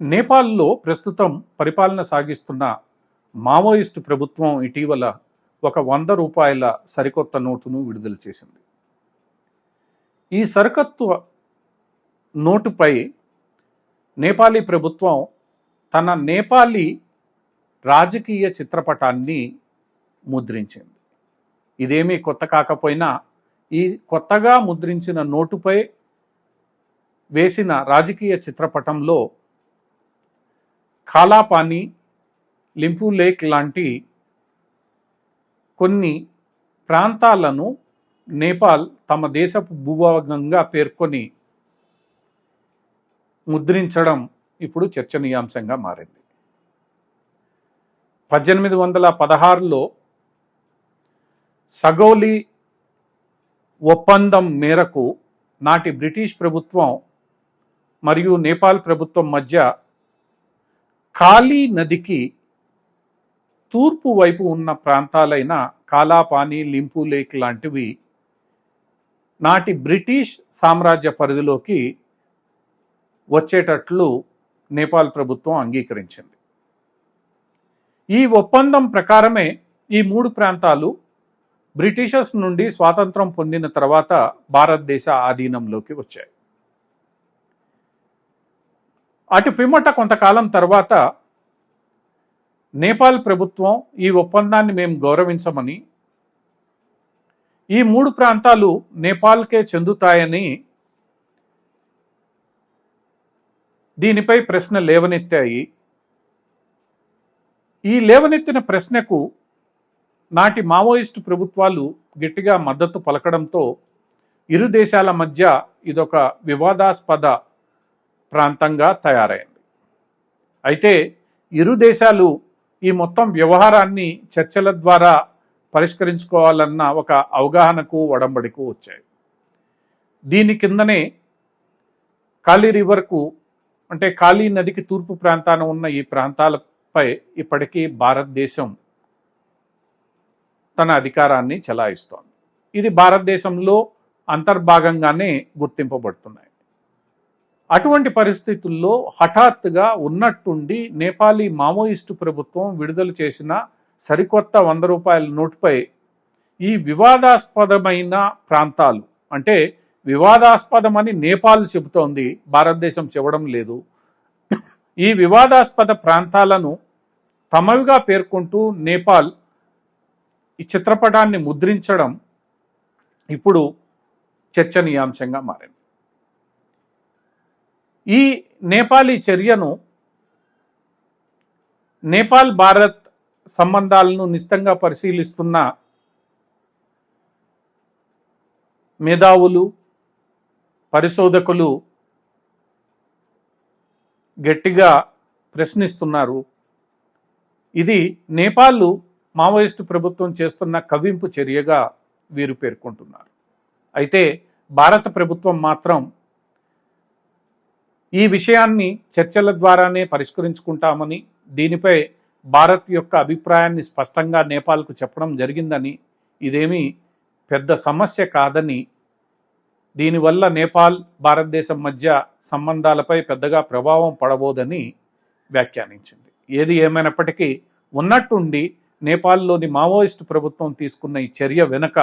నేపాల్లో ప్రస్తుతం పరిపాలన సాగిస్తున్న మావోయిస్టు ప్రభుత్వం ఇటీవల ఒక వంద రూపాయల సరికొత్త నోటును విడుదల చేసింది. ఈ సరికొత్త నోటుపై నేపాలీ ప్రభుత్వం తన నేపాలీ రాజకీయ చిత్రపటాన్ని ముద్రించింది. ఇదేమీ కొత్త కాకపోయినా ఈ కొత్తగా ముద్రించిన నోటుపై వేసిన రాజకీయ చిత్రపటంలో కాలాపాని లింపు లేక్ లాంటి కొన్ని ప్రాంతాలను నేపాల్ తమ దేశపు భూభాగంగా పేర్కొని ముద్రించడం ఇప్పుడు చర్చనీయాంశంగా మారింది. పద్దెనిమిది వందల పదహారులో సగోలి ఒప్పందం మేరకు నాటి బ్రిటిష్ ప్రభుత్వం మరియు నేపాల్ ప్రభుత్వం మధ్య కాళీ నదికి తూర్పు వైపు ఉన్న ప్రాంతాలైన కాలాపాని లింపు లేక్ లాంటివి నాటి బ్రిటిష్ సామ్రాజ్య పరిధిలోకి వచ్చేటట్లు నేపాల్ ప్రభుత్వం అంగీకరించింది. ఈ ఒప్పందం ప్రకారమే ఈ మూడు ప్రాంతాలు బ్రిటిషర్స్ నుండి స్వాతంత్రం పొందిన తర్వాత భారతదేశ ఆధీనంలోకి వచ్చాయి. అటు పిమ్మట కొంతకాలం తర్వాత నేపాల్ ప్రభుత్వం ఈ ఒప్పందాన్ని మేము గౌరవించమని ఈ మూడు ప్రాంతాలు నేపాల్కే చెందుతాయని దీనిపై ప్రశ్న లేవనెత్తాయి. ఈ లేవనెత్తిన ప్రశ్నకు నాటి మావోయిస్టు ప్రభుత్వాలు గట్టిగా మద్దతు పలకడంతో ఇరు దేశాల మధ్య ఇదొక వివాదాస్పద ప్రాంతంగా తయారైంది. అయితే ఇరు దేశాలు ఈ మొత్తం వ్యవహారాన్ని చర్చల ద్వారా పరిష్కరించుకోవాలన్న ఒక అవగాహనకు ఒడంబడికు వచ్చాయి. దీని కిందనే కాళీ రివర్కు అంటే కాళీ నదికి తూర్పు ప్రాంతాన ఉన్న ఈ ప్రాంతాలపై ఇప్పటికీ భారతదేశం తన అధికారాన్ని చెలాయిస్తోంది. ఇది భారతదేశంలో అంతర్భాగంగానే గుర్తింపబడుతున్నాయి. అటువంటి పరిస్థితుల్లో హఠాత్తుగా ఉన్నట్టుండి నేపాలీ మావోయిస్టు ప్రభుత్వం విడుదల చేసిన సరికొత్త వంద రూపాయల నోటుపై ఈ వివాదాస్పదమైన ప్రాంతాలు అంటే వివాదాస్పదమని నేపాల్ చెబుతోంది భారతదేశం చెప్పడం లేదు. ఈ వివాదాస్పద ప్రాంతాలను తమవిగా పేర్కొంటూ నేపాల్ ఈ చిత్రపటాన్ని ముద్రించడం ఇప్పుడు చర్చనీయాంశంగా మారింది. ఈ నేపాలీ చర్యను నేపాల్ భారత్ సంబంధాలను నిశ్చితంగా పరిశీలిస్తున్న మేధావులు పరిశోధకులు గట్టిగా ప్రశ్నిస్తున్నారు. ఇది నేపాల్ మావోయిస్టు ప్రభుత్వం చేస్తున్న కవింపు చర్యగా వీరు పేర్కొంటున్నారు. అయితే భారత ప్రభుత్వం మాత్రం ఈ విషయాన్ని చర్చల ద్వారానే పరిష్కరించుకుంటామని దీనిపై భారత్ యొక్క అభిప్రాయాన్ని స్పష్టంగా నేపాల్కు చెప్పడం జరిగిందని ఇదేమీ పెద్ద సమస్య కాదని దీనివల్ల నేపాల్ భారతదేశం మధ్య సంబంధాలపై పెద్దగా ప్రభావం పడబోదని వ్యాఖ్యానించింది. ఏది ఏమైనప్పటికీ ఉన్నట్టుండి నేపాల్లోని మావోయిస్టు ప్రభుత్వం తీసుకున్న ఈ చర్య వెనుక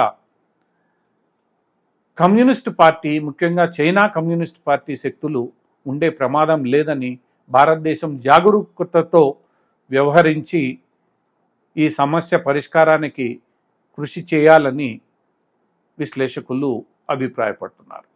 కమ్యూనిస్ట్ పార్టీ ముఖ్యంగా చైనా కమ్యూనిస్ట్ పార్టీ శక్తులు ఉండే ప్రమాదం లేదని భారతదేశం జాగరూకతతో వ్యవహరించి ఈ సమస్య పరిష్కారానికి కృషి చేయాలని విశ్లేషకులు అభిప్రాయపడుతున్నారు.